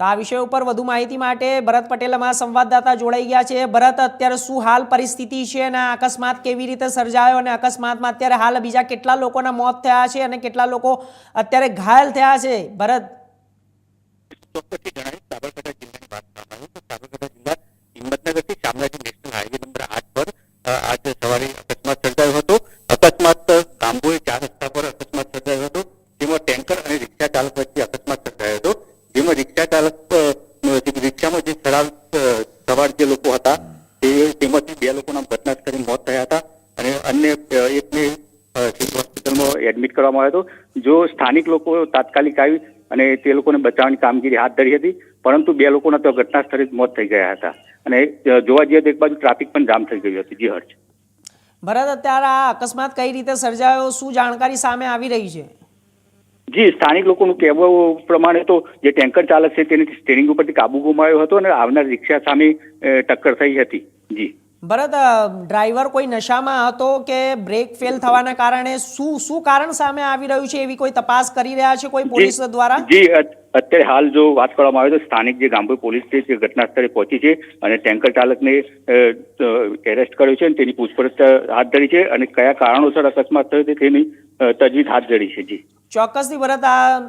તો આ વિષય ઉપર વધુ માહિતી માટે ભરત પટેલ અમારા સંવાદદાતા જોડાઈ ગયા છે. ભરત, અત્યારે શું હાલ પરિસ્થિતિ છે અને અકસ્માત કેવી રીતે સર્જાયો અને અકસ્માતમાં અત્યારે હાલ બીજા કેટલા લોકોના મોત થયા છે અને કેટલા લોકો અત્યારે ઘાયલ થયા છે? ભરત. ચોક્કસથી જણાવીશ, સાબરકાંઠા જિલ્લાની વાત કરવામાં તો સાબરકાંઠા જિલ્લા હિંમતનગરથી શામળાજી નેશનલ હાઈવે નંબર આઠ પર આજે સવારે અકસ્માત સર્જાયો હતો. અકસ્માત, કાંબોએ ચાર રસ્તા પર અકસ્માત સર્જાયો હતો. જેમાં ટેન્કર અને રિક્ષા ચાલક વચ્ચે અકસ્માત સર્જાયો હતો. જેમાં રિક્ષા ચાલક અ, જે રિક્ષામાં જે સવાર સવાર જે લોકો હતા તે તેમાંથી બે લોકોના ઘટના સ્થળે મોત થયા હતા અને અન્ય એકને હોસ્પિટલમાં એડમિટ કરવામાં આવ્યો હતો. જો સ્થાનિક લોકો તાત્કાલિક આવી અને તે લોકોને બચાવવાની કામગીરી હાથ ધરી હતી પરંતુ બે લોકોના તો ઘટના સ્થળે મોત થઈ ગયા હતા. અને જોવા જઈએ તો એક બાજુ ટ્રાફિક પણ જામ થઈ ગયું હતું. જી હર્ષ. ભરત અત્યારે આ અકસ્માત કઈ રીતે સર્જાયો? શું જાણકારી સામે આવી રહી છે? જી સ્થાનિક લોકોનું કહેવું પ્રમાણે તો જે ટેન્કર ચાલક છે તેને સ્ટેરિંગ ઉપરથી કાબુ ગુમાવ્યો હતો અને આવનાર રિક્ષા સામે ટક્કર થઈ હતી. જી. ભરત ડ્રાઈવર કોઈ નશામાં હતો કે બ્રેક ફેલ થવાના કારણે શું શું કારણ સામે આવી રહ્યું છે એવી કોઈ તપાસ કરી રહ્યા છે કોઈ પોલીસ દ્વારા? જી અત્યારે હાલ જો વાત કરવામાં આવે તો સ્થાનિક જે ગામભી પોલીસ છે તે ઘટના સ્થળે પહોંચી છે અને ટેન્કર ચાલકને એરેસ્ટ કર્યો છે અને તેની પૂછપરછ હાથ ધરી છે અને કયા કારણોસર અકસ્માત થયો તેની તજવીજ હાથ ધરી છે. જી. ચોક્કસથી ભરત આ